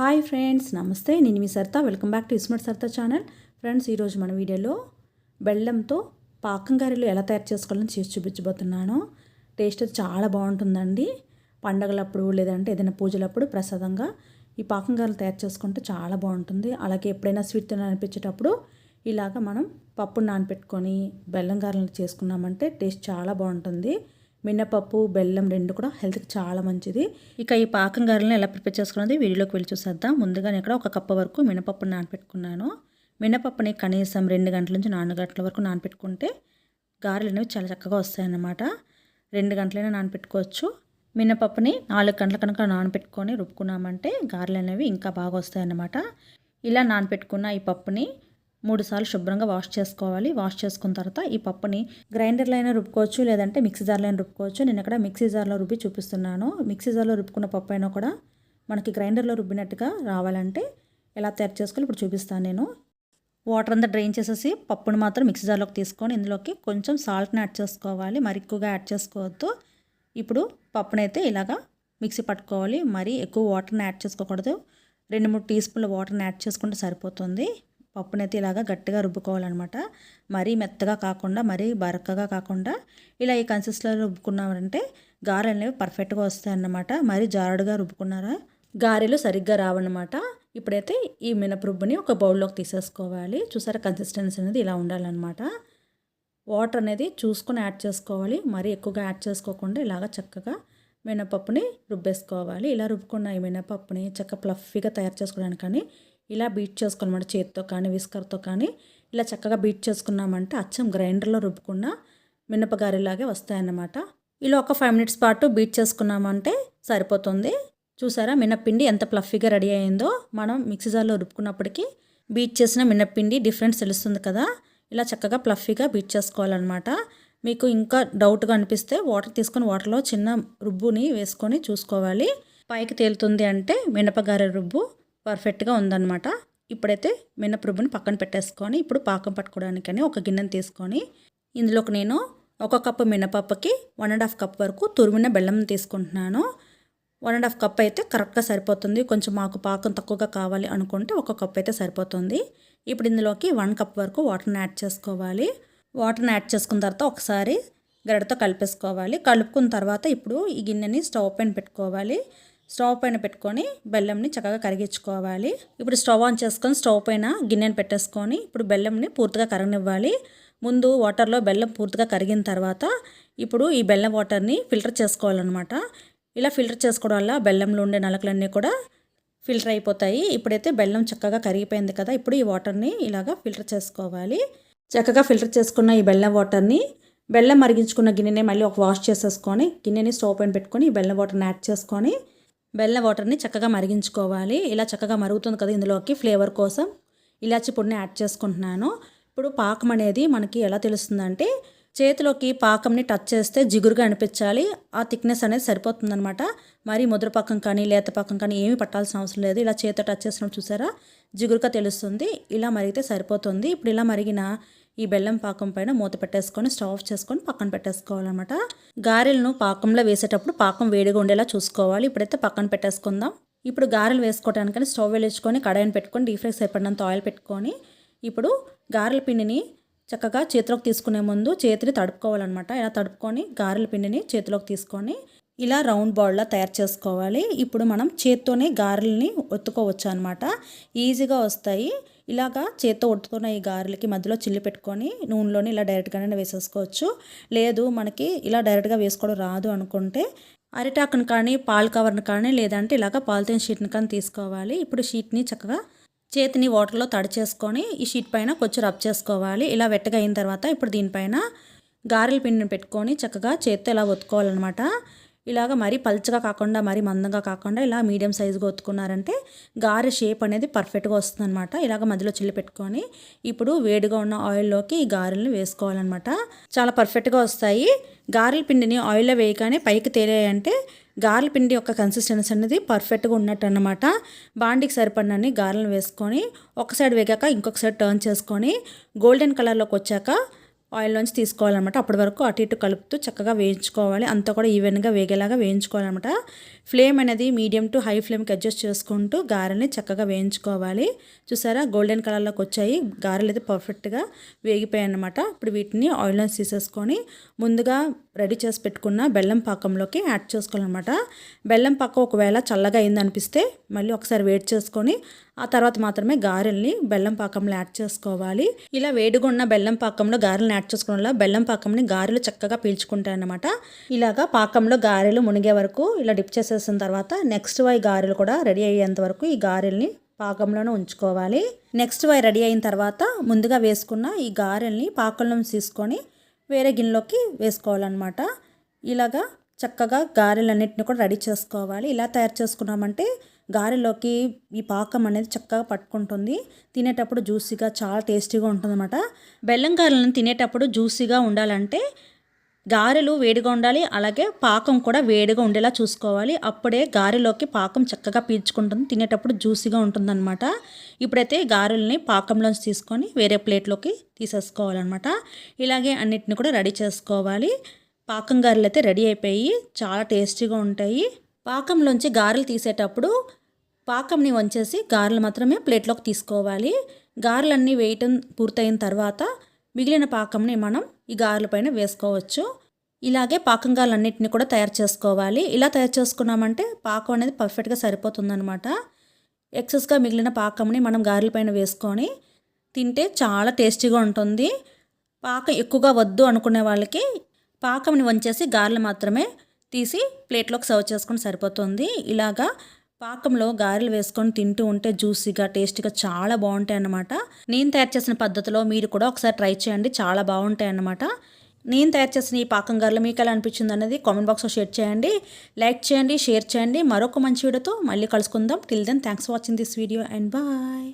Hi friends నమస్తే. నేను మీ Saritha. Welcome back to Ismart Saritha channel. Friends ఈరోజు మన వీడియోలో బెల్లంతో పాకం గారెలు ఎలా తయారు చేసుకోవాలని చేసి చూపించబోతున్నాను. టేస్ట్ చాలా బాగుంటుందండి. పండగలప్పుడు లేదంటే ఏదైనా పూజలప్పుడు ప్రసాదంగా ఈ పాకం గారెలు తయారు చేసుకుంటే చాలా బాగుంటుంది. అలాగే ఎప్పుడైనా స్వీట్ తినాలనిపించేటప్పుడు ఇలాగ మనం పప్పు నానపెట్టుకొని బెల్లం గారెలు చేసుకున్నామంటే టేస్ట్ చాలా బాగుంటుంది. మినపప్పు బెల్లం రెండు కూడా హెల్త్కి చాలా మంచిది. ఇక ఈ పాకం గారెలను ఎలా ప్రిపేర్ చేసుకున్నది వీడియోలోకి వెళ్ళి చూసేద్దాం. ముందుగా నేను ఇక్కడ ఒక కప్ప వరకు మినపప్పును నానపెట్టుకున్నాను. మినపప్పుని కనీసం రెండు గంటల నుంచి నాలుగు గంటల వరకు నానపెట్టుకుంటే గారెలు అనేవి చాలా చక్కగా వస్తాయన్నమాట. రెండు గంటలైనా నానపెట్టుకోవచ్చు. మినపప్పుని నాలుగు గంటల కనుక నానపెట్టుకొని రుబ్బుకున్నామంటే గారెలు అనేవి ఇంకా బాగా వస్తాయన్నమాట. ఇలా నానపెట్టుకున్న ఈ పప్పుని మూడు సార్లు శుభ్రంగా వాష్ చేసుకోవాలి. వాష్ చేసుకున్న తర్వాత ఈ పప్పుని గ్రైండర్లో అయినా రుబ్బుకోవచ్చు లేదంటే మిక్సీ జార్లో అయినా రుబ్బుకోవచ్చు. నేను ఇక్కడ మిక్సీ జార్లో రుబ్బి చూపిస్తున్నాను. మిక్సీ జార్లో రుబ్బుకున్న పప్పు అయినా కూడా మనకి గ్రైండర్లో రుబ్బినట్టుగా రావాలంటే ఎలా తయారు చేసుకోవాలి ఇప్పుడు చూపిస్తాను నేను. వాటర్ అంతా డ్రైన్ చేసేసి పప్పుని మాత్రం మిక్సీ జార్లోకి తీసుకొని ఇందులోకి కొంచెం సాల్ట్ని యాడ్ చేసుకోవాలి. మరి ఎక్కువగా యాడ్ చేసుకోవద్దు. ఇప్పుడు పప్పునైతే ఇలాగా మిక్సీ పట్టుకోవాలి. మరి ఎక్కువ వాటర్ని యాడ్ చేసుకోకూడదు. రెండు మూడు టీ స్పూన్ల వాటర్ని యాడ్ చేసుకుంటే సరిపోతుంది. పప్పునైతే ఇలాగా గట్టిగా రుబ్బుకోవాలన్నమాట. మరీ మెత్తగా కాకుండా మరీ బరకగా కాకుండా ఇలా ఈ కన్సిస్టెన్సీలో రుబ్బుకున్నారంటే గారెలు అనేవి పర్ఫెక్ట్గా వస్తాయన్నమాట. మరీ జారుడుగా రుబ్బుకున్నారా గారెలు సరిగ్గా రావన్నమాట. ఇప్పుడైతే ఈ మినపరుబ్బుని ఒక బౌల్లోకి తీసేసుకోవాలి. చూసారా కన్సిస్టెన్సీ అనేది ఇలా ఉండాలన్నమాట. వాటర్ అనేది చూసుకొని యాడ్ చేసుకోవాలి. మరీ ఎక్కువగా యాడ్ చేసుకోకుండా ఇలాగ చక్కగా మినపప్పుని రుబ్బేసుకోవాలి. ఇలా రుబ్బుకున్న ఈ మినపప్పుని చక్క ప్లఫీగా తయారు చేసుకోవడానికి కానీ ఇలా బీట్ చేసుకోనమాట చేతితో కానీ విస్కర్తో కానీ. ఇలా చక్కగా బీట్ చేసుకున్నామంటే అచ్చం గ్రైండర్లో రుబ్బుకున్న మినపగారిలాగే వస్తాయన్నమాట. ఇలా ఒక ఫైవ్ మినిట్స్ పాటు బీట్ చేసుకున్నామంటే సరిపోతుంది. చూసారా మినప్పిండి ఎంత ప్లఫీగా రెడీ అయిందో. మనం మిక్సీ జార్లో రుబ్బుకున్నప్పటికీ బీట్ చేసిన మినప్పిండి డిఫరెన్స్ తెలుస్తుంది కదా. ఇలా చక్కగా ప్లఫీగా బీట్ చేసుకోవాలన్నమాట. మీకు ఇంకా డౌట్గా అనిపిస్తే వాటర్ తీసుకొని వాటర్లో చిన్న రుబ్బుని వేసుకొని చూసుకోవాలి. పైకి తేలుతుంది అంటే మినపగారె రుబ్బు. పర్ఫెక్ట్గా ఉందన్నమాట. ఇప్పుడైతే మినపరుబ్బుని పక్కన పెట్టేసుకొని ఇప్పుడు పాకం పట్టుకోవడానికని ఒక గిన్నెను తీసుకొని ఇందులోకి నేను ఒక కప్పు మినపప్పుకి వన్ అండ్ హాఫ్ కప్ వరకు తురిమిన బెల్లం తీసుకుంటున్నాను. వన్ అండ్ హాఫ్ కప్ అయితే కరెక్ట్గా సరిపోతుంది. కొంచెం మాకు పాకం తక్కువగా కావాలి అనుకుంటే ఒక కప్ అయితే సరిపోతుంది. ఇప్పుడు ఇందులోకి వన్ కప్ వరకు వాటర్ని యాడ్ చేసుకోవాలి. వాటర్ని యాడ్ చేసుకున్న తర్వాత ఒకసారి గరిటతో కలిపేసుకోవాలి. కలుపుకున్న తర్వాత ఇప్పుడు ఈ గిన్నెని స్టవ్ పైన పెట్టుకోవాలి. స్టవ్ పైన పెట్టుకొని బెల్లంని చక్కగా కరిగించుకోవాలి. ఇప్పుడు స్టవ్ ఆన్ చేసుకొని స్టవ్ పైన గిన్నెని పెట్టేసుకొని ఇప్పుడు బెల్లంని పూర్తిగా కరగనివ్వాలి. ముందు వాటర్లో బెల్లం పూర్తిగా కరిగిన తర్వాత ఇప్పుడు ఈ బెల్లం వాటర్ని ఫిల్టర్ చేసుకోవాలన్నమాట. ఇలా ఫిల్టర్ చేసుకోవడం వల్ల బెల్లంలో ఉండే నలకలన్నీ కూడా ఫిల్టర్ అయిపోతాయి. ఇప్పుడైతే బెల్లం చక్కగా కరిగిపోయింది కదా ఇప్పుడు ఈ వాటర్ని ఇలాగా ఫిల్టర్ చేసుకోవాలి. చక్కగా ఫిల్టర్ చేసుకున్న ఈ బెల్లం వాటర్ని బెల్లం మరిగించుకున్న గిన్నెని మళ్ళీ ఒక వాష్ చేసేసుకొని గిన్నెని స్టవ్ పైన పెట్టుకొని ఈ బెల్లం వాటర్ని యాడ్ చేసుకొని బెల్ల వాటర్ని చక్కగా మరిగించుకోవాలి. ఇలా చక్కగా మరుగుతుంది కదా ఇందులోకి ఫ్లేవర్ కోసం. ఇలాచి పొడిని యాడ్ చేసుకుంటున్నాను. ఇప్పుడు పాకం అనేది మనకి ఎలా తెలుస్తుందంటే చేతిలోకి పాకంని టచ్ చేస్తే జిగురుగా అనిపించాలి. ఆ థిక్నెస్ అనేది సరిపోతుందనమాట మరి ముదురుపక్కం కానీ లేత పాకం కానీ ఏమీ పట్టాల్సిన అవసరం లేదు. ఇలా చేతితో టచ్ చేసినప్పుడు చూసారా? జిగురుగా తెలుస్తుంది. ఇలా మరిగితే సరిపోతుంది. ఇప్పుడు ఇలా మరిగిన ఈ బెల్లం పాకం పైన మూత పెట్టేసుకొని స్టవ్ ఆఫ్ చేసుకొని పక్కన పెట్టేసుకోవాలన్నమాట. గారెలను పాకంలో వేసేటప్పుడు పాకం వేడిగా ఉండేలా చూసుకోవాలి. ఇప్పుడైతే పక్కన పెట్టేసుకుందాం. ఇప్పుడు గారెలు వేసుకోవడానికని స్టవ్ వెలిగించుకొని కడాయిని పెట్టుకొని డీప్ ఫ్రై సరిపడినంత ఆయిల్ పెట్టుకొని ఇప్పుడు గారెల పిండిని చక్కగా చేతిలోకి తీసుకునే ముందు చేతిని తడుపుకోవాలన్నమాట. ఇలా తడుపుకొని గారెల పిండిని చేతిలోకి తీసుకొని ఇలా రౌండ్ బాల్లా తయారు చేసుకోవాలి. ఇప్పుడు మనం చేత్తోనే గారెల్ని ఒత్తుకోవచ్చు అనమాట ఈజీగా వస్తాయి. ఇలాగా చేత్తో ఒత్తుకున్న ఈ గారెలకి మధ్యలో చిల్లి పెట్టుకొని నూనెలోని ఇలా డైరెక్ట్గానే వేసేసుకోవచ్చు. లేదు మనకి ఇలా డైరెక్ట్గా వేసుకోవడం రాదు అనుకుంటే అరిటాకును కానీ పాల్ కవర్ని కానీ లేదంటే ఇలాగ పాలిథిన్ షీట్ని కానీ తీసుకోవాలి. ఇప్పుడు షీట్ని చక్కగా చేతిని వాటర్లో తడి చేసుకొని ఈ షీట్ పైన కొంచెం రబ్ చేసుకోవాలి. ఇలా వెట్టగా అయిన తర్వాత ఇప్పుడు దీనిపైన గారెల పిండిని పెట్టుకొని చక్కగా చేత్తో ఇలా ఒత్తుకోవాలన్నమాట. ఇలాగ మరీ పల్చగా కాకుండా మరీ మందంగా కాకుండా ఇలా మీడియం సైజుగా ఒత్తుకున్నారంటే గారె షేప్ అనేది పర్ఫెక్ట్గా వస్తుంది అనమాట ఇలాగ మధ్యలో చిల్లి పెట్టుకొని ఇప్పుడు వేడిగా ఉన్న ఆయిల్లోకి ఈ గారెలను వేసుకోవాలన్నమాట. చాలా పర్ఫెక్ట్గా వస్తాయి. గారెల పిండిని ఆయిల్లో వేయగానే పైకి తేలాయంటే గారెల పిండి యొక్క కన్సిస్టెన్సీ అనేది పర్ఫెక్ట్గా ఉన్నట్టు అనమాట బాండికి సరిపడినన్ని గారెలను వేసుకొని ఒక సైడ్ వేగాక ఇంకొక సైడ్ టర్న్ చేసుకొని గోల్డెన్ కలర్లోకి వచ్చాక ఆయిల్లోంచి తీసుకోవాలన్నమాట. అప్పటి వరకు అటు ఇటు కలుపుతూ చక్కగా వేయించుకోవాలి. అంతా కూడా ఈవెన్గా వేగేలాగా వేయించుకోవాలన్నమాట. ఫ్లేమ్ అనేది మీడియం టు హై ఫ్లేమ్కి అడ్జస్ట్ చేసుకుంటూ గారెల్ని చక్కగా వేయించుకోవాలి. చూసారా? గోల్డెన్ కలర్లోకి వచ్చాయి. గారెలు అయితే పర్ఫెక్ట్గా వేగిపోయాయి అన్నమాట ఇప్పుడు వీటిని ఆయిల్లోంచి తీసేసుకొని ముందుగా రెడీ చేసి పెట్టుకున్న బెల్లం పాకంలోకి యాడ్ చేసుకోవాలన్నమాట. బెల్లం పాకం ఒకవేళ చల్లగా అయిందనిపిస్తే మళ్ళీ ఒకసారి వేడి చేసుకొని ఆ తర్వాత మాత్రమే గారెల్ని బెల్లం పాకంలో యాడ్ చేసుకోవాలి. ఇలా వేడిగా ఉన్న బెల్లం పాకంలో గారెలను యాడ్ చేసుకోవడం వల్ల బెల్లం పాకంని గారెలు చక్కగా పీల్చుకుంటాయన్నమాట ఇలాగా పాకంలో గారెలు మునిగే వరకు ఇలా డిప్ చేసేసిన తర్వాత నెక్స్ట్ వై గారెలు కూడా రెడీ అయ్యేంత వరకు ఈ గారెల్ని పాకంలోనే ఉంచుకోవాలి. నెక్స్ట్ వై రెడీ అయిన తర్వాత ముందుగా వేసుకున్న ఈ గారెల్ని పాకంలో తీసుకొని వేరే గిన్నెలోకి వేసుకోవాలన్నమాట. ఇలాగా చక్కగా గారెలన్నింటిని కూడా రెడీ చేసుకోవాలి. ఇలా తయారు చేసుకున్నామంటే గారెలోకి ఈ పాకం అనేది చక్కగా పట్టుకుంటుంది. తినేటప్పుడు జ్యూసీగా చాలా టేస్టీగా ఉంటుందన్నమాట. బెల్లం గారెలను తినేటప్పుడు జ్యూసీగా ఉండాలంటే గారెలు వేడిగా ఉండాలి అలాగే పాకం కూడా వేడిగా ఉండేలా చూసుకోవాలి. అప్పుడే గారెలోకి పాకం చక్కగా పీల్చుకుంటుంది తినేటప్పుడు జ్యూసీగా ఉంటుందన్నమాట. ఇప్పుడైతే గారెల్ని పాకంలోంచి తీసుకొని వేరే ప్లేట్లోకి తీసేసుకోవాలన్నమాట. ఇలాగే అన్నిటిని కూడా రెడీ చేసుకోవాలి. పాకం గారెలు అయితే రెడీ అయిపోయి చాలా టేస్టీగా ఉంటాయి. పాకంలోంచి గారెలు తీసేటప్పుడు పాకంని వంచేసి గారెలు మాత్రమే ప్లేట్లోకి తీసుకోవాలి. గారెలన్నీ వేయటం పూర్తయిన తర్వాత మిగిలిన పాకంని మనం ఈ గారెల పైన వేసుకోవచ్చు. ఇలాగే పాకం గారెలన్నింటినీ కూడా తయారు చేసుకోవాలి. ఇలా తయారు చేసుకున్నామంటే పాకం అనేది పర్ఫెక్ట్గా సరిపోతుందనమాట ఎక్సెస్గా మిగిలిన పాకంని మనం గారెల పైన వేసుకొని తింటే చాలా టేస్టీగా ఉంటుంది. పాకం ఎక్కువగా వద్దు అనుకునే వాళ్ళకి పాకంని వంచేసి గారెలు మాత్రమే తీసి ప్లేట్లోకి సర్వ్ చేసుకొని సరిపోతుంది. ఇలాగా పాకంలో గారెలు వేసుకొని తింటూ ఉంటే జ్యూసీగా టేస్టీగా చాలా బాగుంటాయి అన్నమాట నేను తయారు చేసిన పద్ధతిలో మీరు కూడా ఒకసారి ట్రై చేయండి చాలా బాగుంటాయి అన్నమాట నేను తయారు చేసిన ఈ పాకం గారెలు మీకు ఎలా అనిపించింది అనేది కామెంట్ బాక్స్లో షేర్ చేయండి. లైక్ చేయండి షేర్ చేయండి. మరొక మంచి వీడియోతో మళ్ళీ కలుసుకుందాం. Till then thanks for watching this video and bye